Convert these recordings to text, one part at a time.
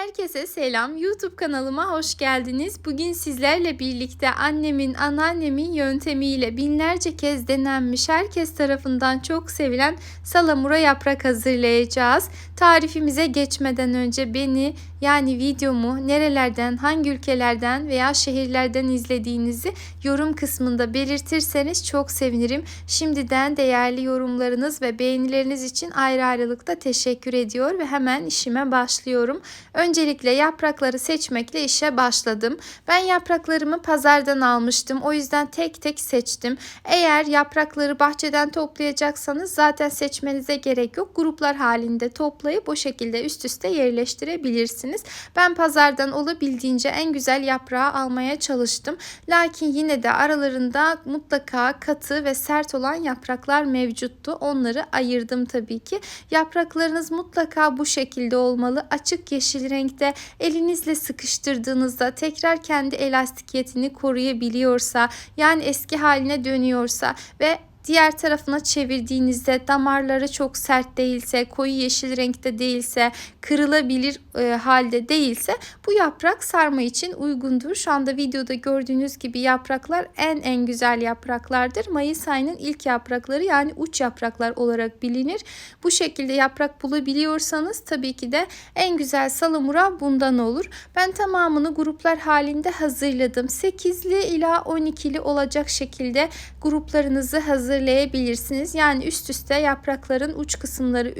Herkese selam. YouTube kanalıma hoş geldiniz. Bugün sizlerle birlikte annemin, anneannemin yöntemiyle binlerce kez denenmiş, herkes tarafından çok sevilen salamura yaprak hazırlayacağız. Tarifimize geçmeden önce beni yani videomu nerelerden, hangi ülkelerden veya şehirlerden izlediğinizi yorum kısmında belirtirseniz çok sevinirim. Şimdiden değerli yorumlarınız ve beğenileriniz için ayrı ayrılıkta teşekkür ediyor ve hemen işime başlıyorum. Öncelikle yaprakları seçmekle işe başladım. Ben yapraklarımı pazardan almıştım. O yüzden tek tek seçtim. Eğer yaprakları bahçeden toplayacaksanız zaten seçmenize gerek yok. Gruplar halinde toplayıp o şekilde üst üste yerleştirebilirsiniz. Ben pazardan olabildiğince en güzel yaprağı almaya çalıştım. Lakin yine de aralarında mutlaka katı ve sert olan yapraklar mevcuttu. Onları ayırdım tabii ki. Yapraklarınız mutlaka bu şekilde olmalı. Açık yeşil renkte. Elinizle sıkıştırdığınızda tekrar kendi elastikiyetini koruyabiliyorsa yani eski haline dönüyorsa ve diğer tarafına çevirdiğinizde damarları çok sert değilse, koyu yeşil renkte değilse, kırılabilir e, halde değilse bu yaprak sarma için uygundur. Şu anda videoda gördüğünüz gibi yapraklar en en güzel yapraklardır. Mayıs ayının ilk yaprakları yani uç yapraklar olarak bilinir. Bu şekilde yaprak bulabiliyorsanız tabii ki de en güzel salamura bundan olur. Ben tamamını gruplar halinde hazırladım. 8'li ila 12'li olacak şekilde gruplarınızı hazır hazırlayabilirsiniz. Yani üst üste yaprakların uç kısımları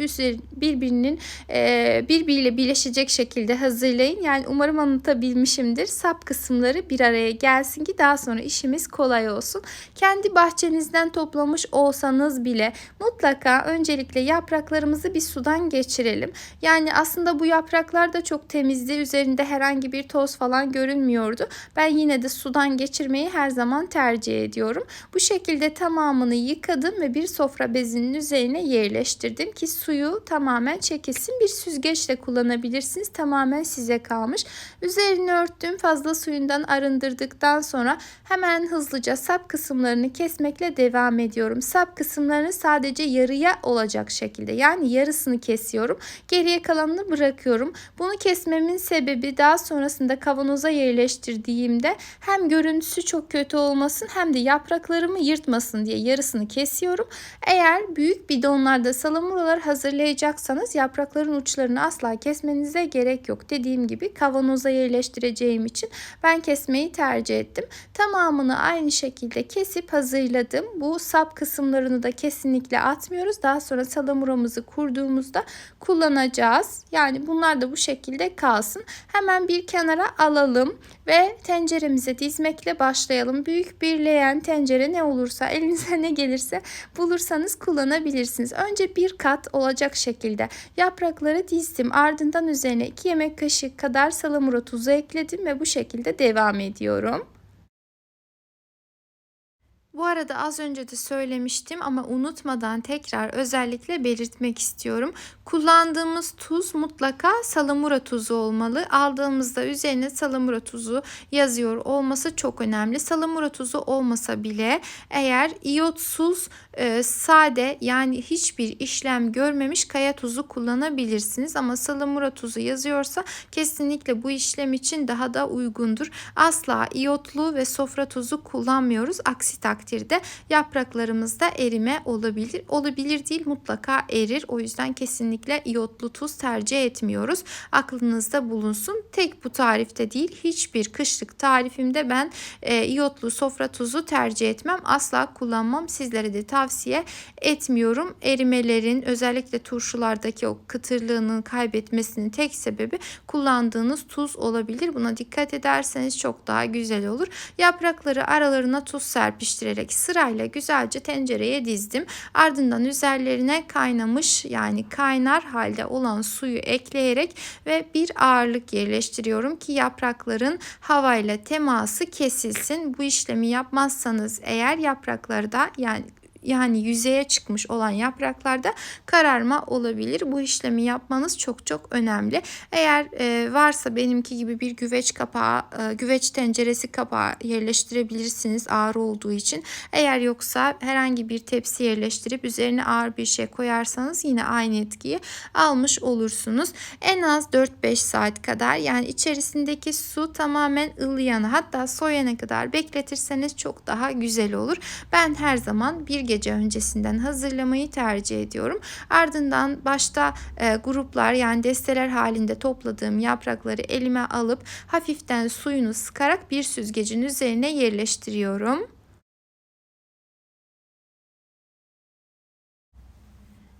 birbirinin e, birbiriyle birleşecek şekilde hazırlayın. Yani umarım anlatabilmişimdir. Sap kısımları bir araya gelsin ki daha sonra işimiz kolay olsun. Kendi bahçenizden toplamış olsanız bile mutlaka öncelikle yapraklarımızı bir sudan geçirelim. Yani aslında bu yapraklar da çok temizdi. Üzerinde herhangi bir toz falan görünmüyordu. Ben yine de sudan geçirmeyi her zaman tercih ediyorum. Bu şekilde tamamını yıkadım ve bir sofra bezinin üzerine yerleştirdim ki suyu tamamen çekilsin. Bir süzgeçle kullanabilirsiniz. Tamamen size kalmış. Üzerini örttüm. Fazla suyundan arındırdıktan sonra hemen hızlıca sap kısımlarını kesmekle devam ediyorum. Sap kısımlarını sadece yarıya olacak şekilde yani yarısını kesiyorum. Geriye kalanını bırakıyorum. Bunu kesmemin sebebi daha sonrasında kavanoza yerleştirdiğimde hem görüntüsü çok kötü olmasın hem de yapraklarımı yırtmasın diye yarısını yarısını kesiyorum. Eğer büyük bidonlarda salamuralar hazırlayacaksanız yaprakların uçlarını asla kesmenize gerek yok. Dediğim gibi kavanoza yerleştireceğim için ben kesmeyi tercih ettim. Tamamını aynı şekilde kesip hazırladım. Bu sap kısımlarını da kesinlikle atmıyoruz. Daha sonra salamuramızı kurduğumuzda kullanacağız. Yani bunlar da bu şekilde kalsın. Hemen bir kenara alalım ve tenceremize dizmekle başlayalım. Büyük bir leğen tencere ne olursa elinize ne gelirse bulursanız kullanabilirsiniz. Önce bir kat olacak şekilde yaprakları dizdim. Ardından üzerine 2 yemek kaşığı kadar salamura tuzu ekledim ve bu şekilde devam ediyorum. Bu arada az önce de söylemiştim ama unutmadan tekrar özellikle belirtmek istiyorum. Kullandığımız tuz mutlaka salamura tuzu olmalı. Aldığımızda üzerine salamura tuzu yazıyor olması çok önemli. Salamura tuzu olmasa bile eğer iyotsuz e, sade yani hiçbir işlem görmemiş kaya tuzu kullanabilirsiniz. Ama salamura tuzu yazıyorsa kesinlikle bu işlem için daha da uygundur. Asla iyotlu ve sofra tuzu kullanmıyoruz. Aksi takdirde yapraklarımızda erime olabilir. Olabilir değil mutlaka erir. O yüzden kesinlikle iyotlu tuz tercih etmiyoruz. Aklınızda bulunsun. Tek bu tarifte değil hiçbir kışlık tarifimde ben e, iyotlu sofra tuzu tercih etmem. Asla kullanmam. Sizlere de tavsiye etmiyorum. Erimelerin özellikle turşulardaki o kıtırlığını kaybetmesinin tek sebebi kullandığınız tuz olabilir. Buna dikkat ederseniz çok daha güzel olur. Yaprakları aralarına tuz serpiştirerek sırayla güzelce tencereye dizdim. Ardından üzerlerine kaynamış yani kaynar halde olan suyu ekleyerek ve bir ağırlık yerleştiriyorum ki yaprakların havayla teması kesilsin. Bu işlemi yapmazsanız eğer yaprakları da yani yani yüzeye çıkmış olan yapraklarda kararma olabilir. Bu işlemi yapmanız çok çok önemli. Eğer e, varsa benimki gibi bir güveç kapağı, e, güveç tenceresi kapağı yerleştirebilirsiniz ağır olduğu için. Eğer yoksa herhangi bir tepsi yerleştirip üzerine ağır bir şey koyarsanız yine aynı etkiyi almış olursunuz. En az 4-5 saat kadar yani içerisindeki su tamamen ılıyana hatta soyana kadar bekletirseniz çok daha güzel olur. Ben her zaman bir gece öncesinden hazırlamayı tercih ediyorum. Ardından başta e, gruplar yani desteler halinde topladığım yaprakları elime alıp hafiften suyunu sıkarak bir süzgecin üzerine yerleştiriyorum.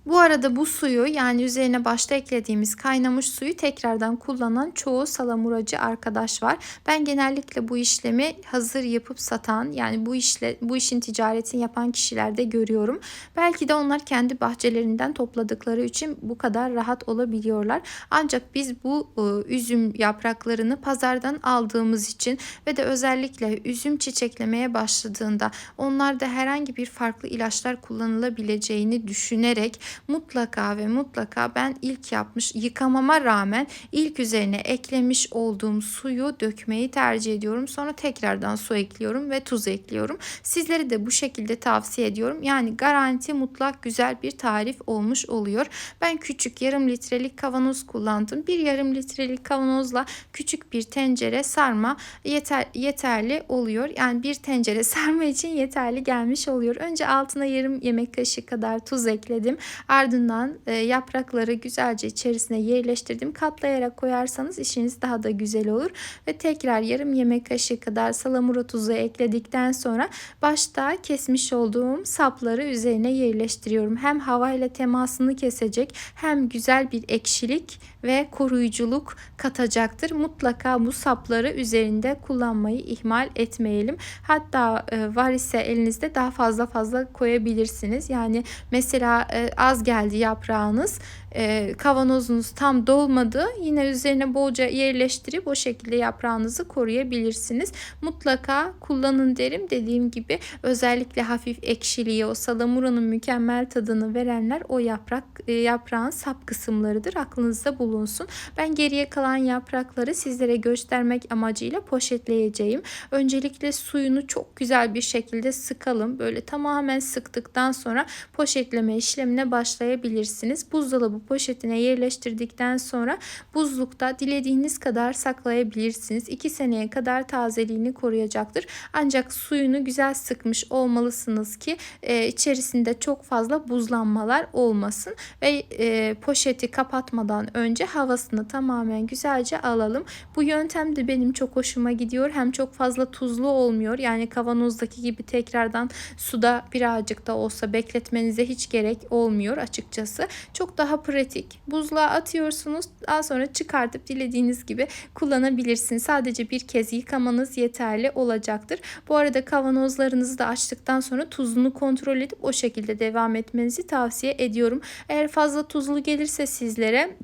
Bu arada bu suyu yani üzerine başta eklediğimiz kaynamış suyu tekrardan kullanan çoğu salamuracı arkadaş var. Ben genellikle bu işlemi hazır yapıp satan yani bu işle bu işin ticaretini yapan kişilerde görüyorum. Belki de onlar kendi bahçelerinden topladıkları için bu kadar rahat olabiliyorlar. Ancak biz bu e, üzüm yapraklarını pazardan aldığımız için ve de özellikle üzüm çiçeklemeye başladığında onlarda herhangi bir farklı ilaçlar kullanılabileceğini düşünerek mutlaka ve mutlaka ben ilk yapmış yıkamama rağmen ilk üzerine eklemiş olduğum suyu dökmeyi tercih ediyorum. Sonra tekrardan su ekliyorum ve tuz ekliyorum. Sizlere de bu şekilde tavsiye ediyorum. Yani garanti mutlak güzel bir tarif olmuş oluyor. Ben küçük yarım litrelik kavanoz kullandım. Bir yarım litrelik kavanozla küçük bir tencere sarma yeter, yeterli oluyor. Yani bir tencere sarma için yeterli gelmiş oluyor. Önce altına yarım yemek kaşığı kadar tuz ekledim. Ardından e, yaprakları güzelce içerisine yerleştirdim. Katlayarak koyarsanız işiniz daha da güzel olur. Ve tekrar yarım yemek kaşığı kadar salamura tuzu ekledikten sonra başta kesmiş olduğum sapları üzerine yerleştiriyorum. Hem hava ile temasını kesecek hem güzel bir ekşilik ve koruyuculuk katacaktır. Mutlaka bu sapları üzerinde kullanmayı ihmal etmeyelim. Hatta e, var ise elinizde daha fazla fazla koyabilirsiniz. Yani mesela e, az geldi yaprağınız e, kavanozunuz tam dolmadı yine üzerine bolca yerleştirip o şekilde yaprağınızı koruyabilirsiniz. Mutlaka kullanın derim. Dediğim gibi özellikle hafif ekşiliği o salamuranın mükemmel tadını verenler o yaprak e, yaprağın sap kısımlarıdır. Aklınızda bulunsun. Ben geriye kalan yaprakları sizlere göstermek amacıyla poşetleyeceğim. Öncelikle suyunu çok güzel bir şekilde sıkalım. Böyle tamamen sıktıktan sonra poşetleme işlemine başlayabilirsiniz. Buzdolabı poşetine yerleştirdikten sonra buzlukta dilediğiniz kadar saklayabilirsiniz. 2 seneye kadar tazeliğini koruyacaktır. Ancak suyunu güzel sıkmış olmalısınız ki e, içerisinde çok fazla buzlanmalar olmasın ve e, poşeti kapatmadan önce havasını tamamen güzelce alalım. Bu yöntem de benim çok hoşuma gidiyor. Hem çok fazla tuzlu olmuyor. Yani kavanozdaki gibi tekrardan suda birazcık da olsa bekletmenize hiç gerek olmuyor açıkçası. Çok daha pratik. Buzluğa atıyorsunuz. Daha sonra çıkartıp dilediğiniz gibi kullanabilirsiniz. Sadece bir kez yıkamanız yeterli olacaktır. Bu arada kavanozlarınızı da açtıktan sonra tuzunu kontrol edip o şekilde devam etmenizi tavsiye ediyorum. Eğer fazla tuzlu gelirse sizlere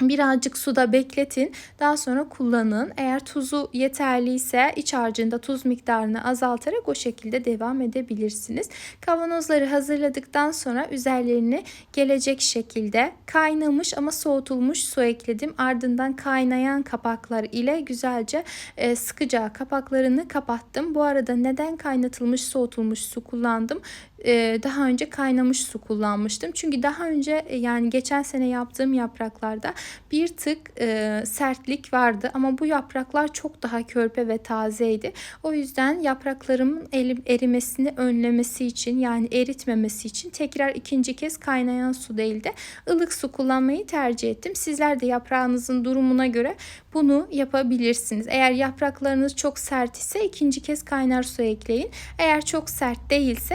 Birazcık suda bekletin. Daha sonra kullanın. Eğer tuzu yeterliyse iç harcında tuz miktarını azaltarak o şekilde devam edebilirsiniz. Kavanozları hazırladıktan sonra üzerlerini gelecek şekilde kaynamış ama soğutulmuş su ekledim. Ardından kaynayan kapaklar ile güzelce e, sıkıca kapaklarını kapattım. Bu arada neden kaynatılmış soğutulmuş su kullandım? E, daha önce kaynamış su kullanmıştım. Çünkü daha önce e, yani geçen sene yaptığım yapraklarda bir tık e, sertlik vardı ama bu yapraklar çok daha körpe ve tazeydi. O yüzden yapraklarımın erimesini önlemesi için yani eritmemesi için tekrar ikinci kez kaynayan su değil de ılık su kullanmayı tercih ettim. Sizler de yaprağınızın durumuna göre bunu yapabilirsiniz. Eğer yapraklarınız çok sert ise ikinci kez kaynar su ekleyin. Eğer çok sert değilse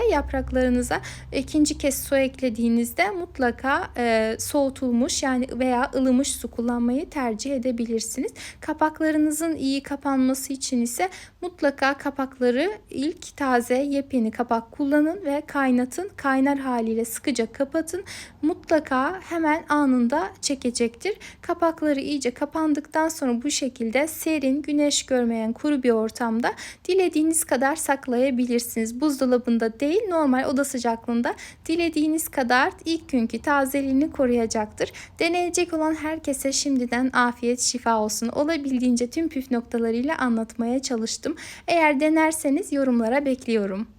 yapraklarınıza ikinci kez su eklediğinizde mutlaka e, soğutulmuş yani veya ılımış su kullanmayı tercih edebilirsiniz. Kapaklarınızın iyi kapanması için ise mutlaka kapakları ilk taze yepyeni kapak kullanın ve kaynatın. Kaynar haliyle sıkıca kapatın. Mutlaka hemen anında çekecektir. Kapakları iyice kapandıktan sonra bu şekilde serin, güneş görmeyen kuru bir ortamda dilediğiniz kadar saklayabilirsiniz. Buzdolabında değil normal oda sıcaklığında dilediğiniz kadar ilk günkü tazeliğini koruyacaktır. Deneyecek olan herkese şimdiden afiyet şifa olsun. Olabildiğince tüm püf noktalarıyla anlatmaya çalıştım. Eğer denerseniz yorumlara bekliyorum.